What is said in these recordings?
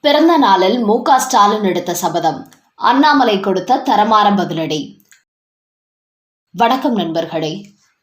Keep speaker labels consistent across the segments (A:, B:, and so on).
A: பிறந்த நாளில் மு க ஸ்டாலின் எடுத்த சபதம். அண்ணாமலை கொடுத்த தரமான பதிலடி. வணக்கம் நண்பர்களே.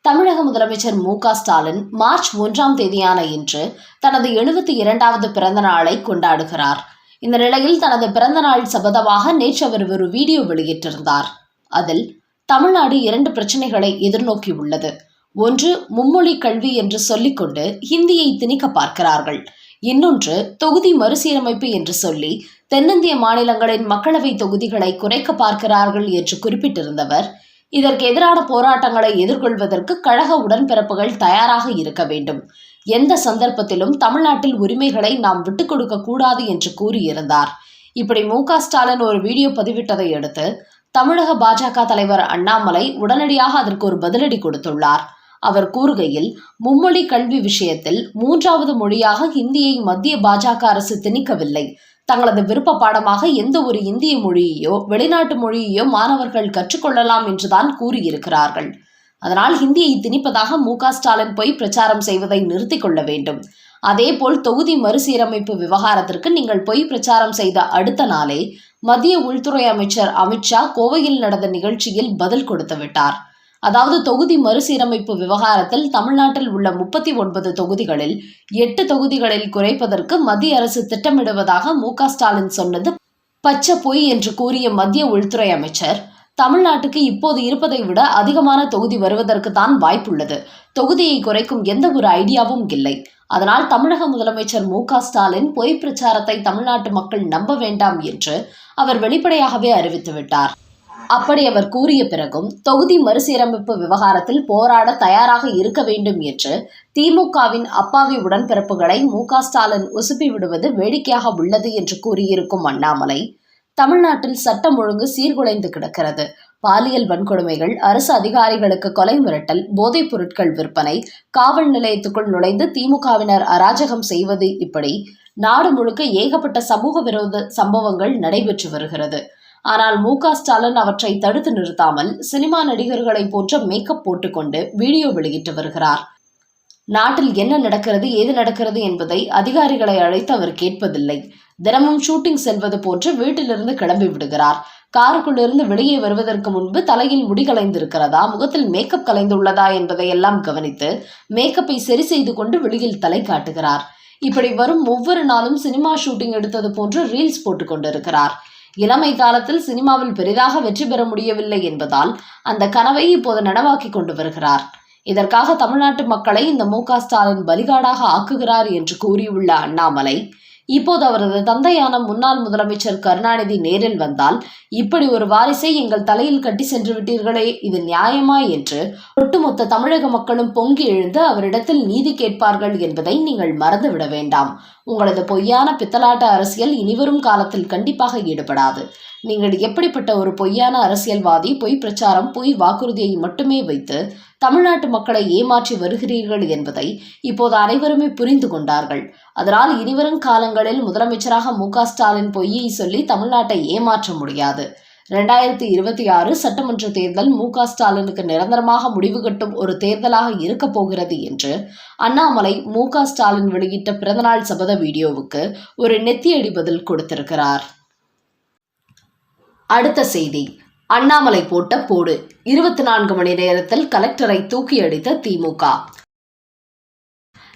A: தமிழக முதலமைச்சர் மு க ஸ்டாலின் மார்ச் ஒன்றாம் தேதியான இன்று தனது எழுபத்தி இரண்டாவது பிறந்த நாளை கொண்டாடுகிறார். இந்த நிலையில் தனது பிறந்த நாள் சபதமாக நேற்று அவர் ஒரு வீடியோ வெளியிட்டிருந்தார். அதில் தமிழ்நாடு இரண்டு பிரச்சனைகளை எதிர்நோக்கி உள்ளது. ஒன்று மும்மொழி கல்வி என்று சொல்லிக்கொண்டு ஹிந்தியை திணிக்க பார்க்கிறார்கள். இன்னொன்று தொகுதி மறுசீரமைப்பு என்று சொல்லி தென்னிந்திய மாநிலங்களின் மக்களவை தொகுதிகளை குறைக்க பார்க்கிறார்கள் என்று குறிப்பிட்டிருந்தவர். இதற்கு எதிரான போராட்டங்களை எதிர்கொள்வதற்கு கழக உடன்பிறப்புகள் தயாராக இருக்க வேண்டும். எந்த சந்தர்ப்பத்திலும் தமிழ்நாட்டில் உரிமைகளை நாம் விட்டுக் கொடுக்க கூடாது என்று கூறியிருந்தார். இப்படி மு. ஸ்டாலின் ஒரு வீடியோ பதிவிட்டதை அடுத்து தமிழக பாஜக தலைவர் அண்ணாமலை உடனடியாக அதற்கு ஒரு பதிலடி கொடுத்துள்ளார். அவர் கூறுகையில் மும்மொழி கல்வி விஷயத்தில் மூன்றாவது மொழியாக ஹிந்தியை மத்திய பாஜக அரசு திணிக்கவில்லை. தங்களது விருப்ப பாடமாக எந்த ஒரு இந்திய மொழியையோ வெளிநாட்டு மொழியையோ மாணவர்கள் கற்றுக்கொள்ளலாம் என்றுதான் கூறியிருக்கிறார்கள். அதனால் ஹிந்தியை திணிப்பதாக மு. ஸ்டாலின் பொய் பிரச்சாரம் செய்வதை நிறுத்திக் கொள்ள வேண்டும். அதேபோல் தொகுதி மறுசீரமைப்பு விவகாரத்திற்கு நீங்கள் பொய் பிரச்சாரம் செய்த அடுத்த நாளே மத்திய உள்துறை அமைச்சர் அமித்ஷா கோவையில் நடந்த நிகழ்ச்சியில் பதில் கொடுத்து விட்டார். அதாவது தொகுதி மறுசீரமைப்பு விவகாரத்தில் தமிழ்நாட்டில் உள்ள முப்பத்தி ஒன்பது தொகுதிகளில் எட்டு தொகுதிகளில் குறைப்பதற்கு மத்திய அரசு திட்டமிடுவதாக மு ஸ்டாலின் சொன்னது பச்சை பொய் என்று கூறிய மத்திய உள்துறை அமைச்சர். தமிழ்நாட்டுக்கு இப்போது இருப்பதை விட அதிகமான தொகுதி வருவதற்கு தான் வாய்ப்புள்ளது. தொகுதியை குறைக்கும் எந்த ஒரு ஐடியாவும் இல்லை. அதனால் தமிழக முதலமைச்சர் மு ஸ்டாலின் பொய் பிரச்சாரத்தை தமிழ்நாட்டு மக்கள் நம்ப வேண்டாம் என்று அவர் வெளிப்படையாகவே அறிவித்துவிட்டார். அப்படி அவர் கூறிய பிறகும் தொகுதி மறுசீரமைப்பு விவகாரத்தில் போராட தயாராக இருக்க வேண்டும் என்று திமுகவின் அப்பாவி உடன்பிறப்புகளை மு க ஸ்டாலின் உசுப்பி விடுவது வேடிக்கையாக உள்ளது என்று கூறியிருக்கும் அண்ணாமலை தமிழ்நாட்டில் சட்டம் ஒழுங்கு சீர்குலைந்து கிடக்கிறது. பாலியல் வன்கொடுமைகள் அரசு அதிகாரிகளுக்கு கொலை மிரட்டல் போதைப் பொருட்கள் விற்பனை காவல் நிலையத்துக்குள் நுழைந்து திமுகவினர் அராஜகம் செய்வது இப்படி நாடு முழுக்க ஏகப்பட்ட சமூக விரோத சம்பவங்கள் நடைபெற்று வருகிறது. ஆனால் மு ஸ்டாலின் அவற்றை தடுத்து நிறுத்தாமல் சினிமா நடிகர்களைப் போன்ற மேக்கப் போட்டுக்கொண்டு வீடியோ வெளியிட்டு வருகிறார். நாட்டில் என்ன நடக்கிறது ஏது நடக்கிறது என்பதை அதிகாரிகளை அழைத்து அவர் கேட்பதில்லை. தினமும் ஷூட்டிங் செல்வது போன்று வீட்டிலிருந்து கிளம்பி விடுகிறார். காருக்குள்ளிருந்து வெளியே வருவதற்கு முன்பு தலையில் முடி கலைந்திருக்கிறதா முகத்தில் மேக்கப் கலைந்துள்ளதா என்பதையெல்லாம் கவனித்து மேக்கப்பை சரி செய்து கொண்டு வெளியில் தலை காட்டுகிறார். இப்படி வரும் ஒவ்வொரு நாளும் சினிமா ஷூட்டிங் எடுத்தது போன்று ரீல்ஸ் போட்டுக் கொண்டிருக்கிறார் இளமை காலத்தில் சினிமாவில் பெரிதாக வெற்றி பெற முடியவில்லை என்பதால் அந்த கனவை இப்போது நனவாக்கி கொண்டு வருகிறார். இதற்காக தமிழ்நாட்டு மக்களை இந்த மு ஸ்டாலின் பலிகாடாக ஆக்குகிறார் என்று கூறியுள்ள அண்ணாமலை இப்போது அவரது தந்தையான முன்னாள் முதலமைச்சர் கருணாநிதி நேரில் வந்தால் இப்படி ஒரு வாரிசை எங்கள் தலையில் கட்டி சென்று விட்டீர்களே இது நியாயமா என்று ஒட்டுமொத்த தமிழக மக்களும் பொங்கி எழுந்து அவரிடத்தில் நீதி கேட்பார்கள் என்பதை நீங்கள் மறந்துவிட வேண்டாம். உங்களது பொய்யான பித்தலாட்ட அரசியல் இனிவரும் காலத்தில் கண்டிப்பாக ஈடுபடாது. நீங்கள் எப்படிப்பட்ட ஒரு பொய்யான அரசியல்வாதி பொய் பிரச்சாரம் பொய் வாக்குறுதியை மட்டுமே வைத்து தமிழ்நாட்டு மக்களை ஏமாற்றி வருகிறீர்கள் என்பதை இப்போது அனைவருமே புரிந்து கொண்டார்கள். அதனால் இனிவரும் காலங்களில் முதலமைச்சராக மு ஸ்டாலின் பொய்யை சொல்லி தமிழ்நாட்டை ஏமாற்ற முடியாது. ரெண்டாயிரத்தி இருபத்தி ஆறு சட்டமன்ற தேர்தல் மு க ஸ்டாலினுக்கு நிரந்தரமாக முடிவு கட்டும் ஒரு தேர்தலாக இருக்கப் போகிறது என்று அண்ணாமலை மு க ஸ்டாலின் வெளியிட்ட பிறந்தநாள் சபத வீடியோவுக்கு ஒரு நெத்தியடி பதில் கொடுத்திருக்கிறார். அடுத்த செய்தி. அண்ணாமலை போட்ட போடு. இருபத்தி நான்கு மணி நேரத்தில் கலெக்டரை தூக்கி அடித்த திமுக.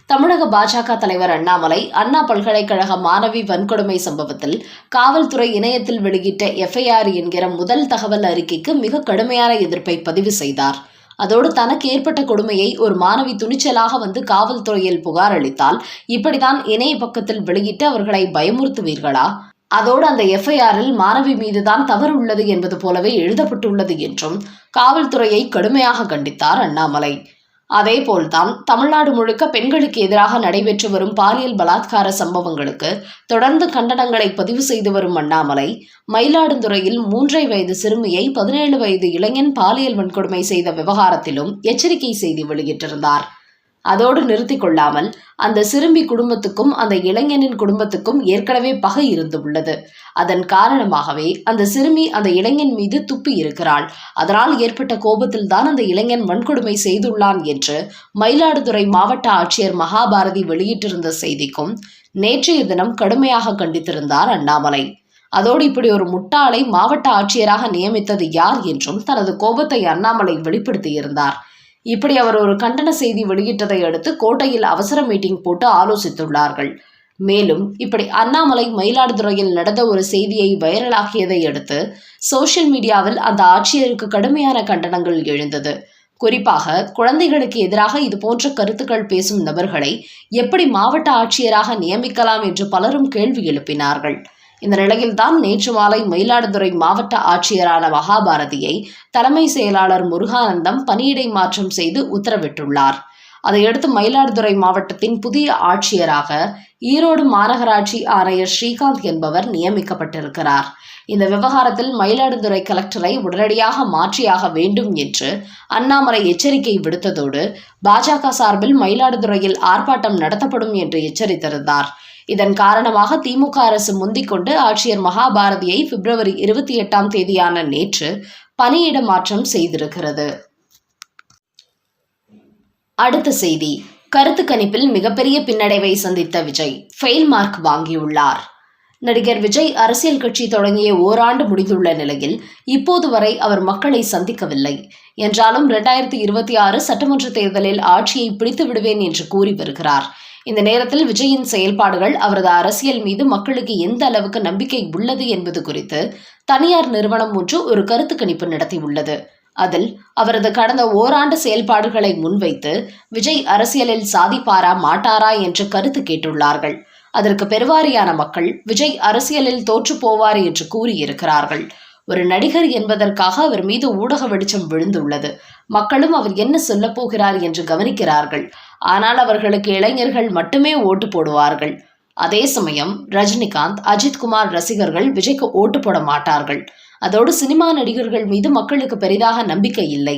A: தமிழக பாஜக தலைவர் அண்ணாமலை அண்ணா பல்கலைக்கழக மாணவி வன்கொடுமை சம்பவத்தில் காவல்துறை இணையத்தில் வெளியிட்ட எஃப்ஐஆர் என்கிற முதல் தகவல் அறிக்கைக்கு மிக கடுமையான எதிர்ப்பை பதிவு செய்தார். அதோடு தனக்கு ஏற்பட்ட கொடுமையை ஒரு மாணவி துணிச்சலாக வந்து காவல்துறையில் புகார் அளித்தால் இப்படிதான் இணைய பக்கத்தில் வெளியிட்டு அவர்களை பயமுறுத்துவீர்களா? அதோடு அந்த எஃப்ஐஆரில் மாணவி மீதுதான் தவறு உள்ளது என்பது போலவே எழுதப்பட்டுள்ளது என்றும் காவல்துறையை கடுமையாக கண்டித்தார் அண்ணாமலை. அதேபோல்தான் தமிழ்நாடு முழுக்க பெண்களுக்கு எதிராக நடைபெற்று வரும் பாலியல் பலாத்கார சம்பவங்களுக்கு தொடர்ந்து கண்டனங்களை பதிவு செய்து வரும் அண்ணாமலை மயிலாடுதுறையில் மூன்றை வயது சிறுமியை பதினேழு வயது இளைஞன் பாலியல் வன்கொடுமை செய்த விவகாரத்திலும் எச்சரிக்கை செய்தி வெளியிட்டிருந்தார். அதோடு நிறுத்தி கொள்ளாமல் அந்த சிறுமி குடும்பத்துக்கும் அந்த இளைஞனின் குடும்பத்துக்கும் ஏற்கனவே பகை இருந்து உள்ளது. அதன் காரணமாகவே அந்த சிறுமி அந்த இளைஞன் மீது துப்பி இருக்கிறாள். அதனால் ஏற்பட்ட கோபத்தில் தான் அந்த இளைஞன் வன்கொடுமை செய்துள்ளான் என்று மயிலாடுதுறை மாவட்ட ஆட்சியர் மகாபாரதி வெளியிட்டிருந்த செய்திக்கும் நேற்றைய தினம் கடுமையாக கண்டித்திருந்தார் அண்ணாமலை. அதோடு இப்படி ஒரு முட்டாளை மாவட்ட ஆட்சியராக நியமித்தது யார் என்றும் தனது கோபத்தை அண்ணாமலை வெளிப்படுத்தியிருந்தார். இப்படி அவர் ஒரு கண்டன செய்தி வெளியிட்டதை அடுத்து கோட்டையில் அவசர மீட்டிங் போட்டு ஆலோசித்துள்ளார்கள். மேலும் இப்படி அண்ணாமலை மயிலாடுதுறையில் நடந்த ஒரு செய்தியை வைரலாக்கியதை அடுத்து சோஷியல் மீடியாவில் அந்த ஆட்சியருக்கு கடுமையான கண்டனங்கள் எழுந்தது. குறிப்பாக குழந்தைகளுக்கு எதிராக இது போன்ற கருத்துக்கள் பேசும் நபர்களை எப்படி மாவட்ட ஆட்சியராக நியமிக்கலாம் என்று பலரும் கேள்வி எழுப்பினார்கள். இந்த நிலையில்தான் நேற்று மாலை மயிலாடுதுறை மாவட்ட ஆட்சியரான மகாபாரதியை தலைமை செயலாளர் முருகானந்தம் பணியிடை மாற்றம் செய்து உத்தரவிட்டுள்ளார். அதையடுத்து மயிலாடுதுறை மாவட்டத்தின் புதிய ஆட்சியராக ஈரோடு மாநகராட்சி ஆணையர் ஸ்ரீகாந்த் என்பவர் நியமிக்கப்பட்டிருக்கிறார். இந்த விவகாரத்தில் மயிலாடுதுறை கலெக்டரை உடனடியாக மாற்றியாக வேண்டும் என்று அண்ணாமலை எச்சரிக்கை விடுத்ததோடு பாஜக சார்பில் மயிலாடுதுறையில் ஆர்ப்பாட்டம் நடத்தப்படும் என்று எச்சரித்திருந்தார். இதன் காரணமாக திமுக அரசு முந்திக்கொண்டு ஆட்சியர் மகாபாரதியை பிப்ரவரி இருபத்தி எட்டாம் தேதியான நேற்று பணியிட மாற்றம் செய்திருக்கிறது. அடுத்த செய்தி. கருத்து கணிப்பில் மிகப்பெரிய பின்னடைவை சந்தித்த விஜய் ஃபெயில் மார்க் வாங்கியுள்ளார். நடிகர் விஜய் அரசியல் கட்சி தொடங்கிய ஓராண்டு முடிந்துள்ள நிலையில் இப்போது வரை அவர் மக்களை சந்திக்கவில்லை. என்றாலும் இரண்டாயிரத்தி இருபத்தி ஆறு சட்டமன்ற தேர்தலில் ஆட்சியை பிடித்து விடுவேன் என்று கூறி வருகிறார். இந்த நேரத்தில் விஜயின் செயல்பாடுகள் அவரது அரசியல் மீது மக்களுக்கு எந்த அளவுக்கு நம்பிக்கை உள்ளது என்பது குறித்து தனியார் நிறுவனம் ஒன்று ஒரு கருத்து கணிப்பு நடத்தியுள்ளது அதில் அவரது கடந்த ஓராண்டு செயல்பாடுகளை முன்வைத்து விஜய் அரசியலில் சாதிப்பாரா மாட்டாரா என்று கருத்து கேட்டுள்ளார்கள். அதற்கு பெருவாரியான மக்கள் விஜய் அரசியலில் தோற்று போவார் என்று கூறியிருக்கிறார்கள். ஒரு நடிகர் என்பதற்காக அவர் மீது ஊடக வெளிச்சம் விழுந்துள்ளது. மக்களும் அவர் என்ன சொல்லப் போகிறார் என்று கவனிக்கிறார்கள். ஆனால் அவர்களுக்கு இளைஞர்கள் மட்டுமே ஓட்டு போடுவார்கள். அதே சமயம் ரஜினிகாந்த் அஜித்குமார் ரசிகர்கள் விஜய்க்கு ஓட்டு போட மாட்டார்கள். அதோடு சினிமா நடிகர்கள் மீது மக்களுக்கு பெரிதாக நம்பிக்கை இல்லை.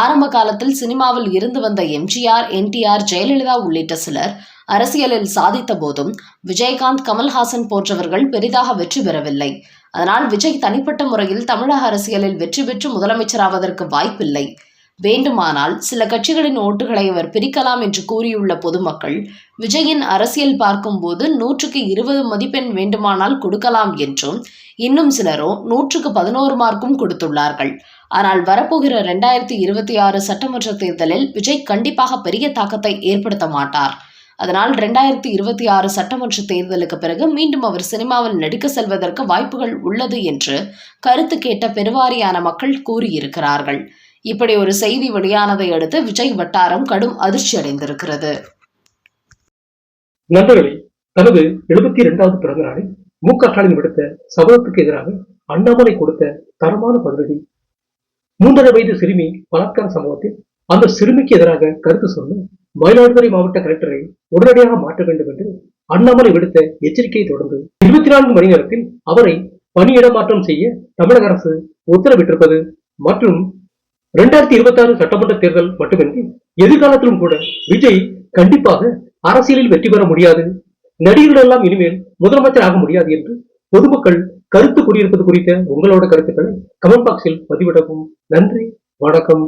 A: ஆரம்ப காலத்தில் சினிமாவில் இருந்து வந்த எம்ஜிஆர் என்டிஆர் ஜெயலலிதா உள்ளிட்ட சிலர் அரசியலில் சாதித்த போதும் விஜயகாந்த் கமல்ஹாசன் போன்றவர்கள் பெரிதாக வெற்றி பெறவில்லை. அதனால் விஜய் தனிப்பட்ட முறையில் தமிழக அரசியலில் வெற்றி பெற்று முதலமைச்சராவதற்கு வாய்ப்பில்லை. வேண்டுமானால் சில கட்சிகளின் ஓட்டுகளை அவர் பிரிக்கலாம் என்று கூறியுள்ள பொதுமக்கள் விஜயின் அரசியல் பார்க்கும்போது நூற்றுக்கு இருபது மதிப்பெண் வேண்டுமானால் கொடுக்கலாம் என்றும் இன்னும் சிலரோ நூற்றுக்கு பதினோரு மார்க்கும் கொடுத்துள்ளார்கள். ஆனால் வரப்போகிற இரண்டாயிரத்தி இருபத்தி ஆறு சட்டமன்ற தேர்தலில் விஜய் கண்டிப்பாக பெரிய தாக்கத்தை ஏற்படுத்த மாட்டார். அதனால் ரெண்டாயிரத்தி இருபத்தி ஆறு சட்டமன்ற தேர்தலுக்கு பிறகு மீண்டும் அவர் சினிமாவில் நடிக்க செல்வதற்கு வாய்ப்புகள் உள்ளது என்று கருத்து கேட்ட பெருவாரியான மக்கள் கூறியிருக்கிறார்கள். இப்படி ஒரு செய்தி வெளியானதை அடுத்து விஜய் வட்டாரம் கடும் அதிர்ச்சி அடைந்திருக்கிறது.
B: நண்பர்களே தனது எழுபத்தி இரண்டாவது பிறந்த நாளில் மு க ஸ்டாலின் விடுத்த சபதத்துக்கு எதிராக அண்ணாமலை கொடுத்த தரமான பதிலடி மூன்றரை வயது சிறுமி பலாத்கார சம்பவத்தில் அந்த சிறுமிக்கு எதிராக கருத்து சொன்ன மயிலாடுதுறை மாவட்ட கலெக்டரை உடனடியாக மாற்ற வேண்டும் என்று அண்ணாமலை விடுத்த எச்சரிக்கையை தொடர்ந்து இருபத்தி நான்கு மணி நேரத்தில் அவரை பணியிட மாற்றம் செய்ய தமிழக அரசு உத்தரவிட்டிருப்பது மற்றும் இரண்டாயிரத்தி இருபத்தி ஆறு சட்டமன்ற தேர்தல் மட்டுமின்றி எதிர்காலத்திலும் கூட விஜய் கண்டிப்பாக அரசியலில் வெற்றி பெற முடியாது. நடிகர்கள் எல்லாம் இனிமேல் முதலமைச்சர் ஆக முடியாது என்று பொதுமக்கள் கருத்து கூறியிருப்பது குறித்த உங்களோட கருத்துக்களை கமெண்ட் பாக்ஸில் பதிவிடவும். நன்றி வணக்கம்.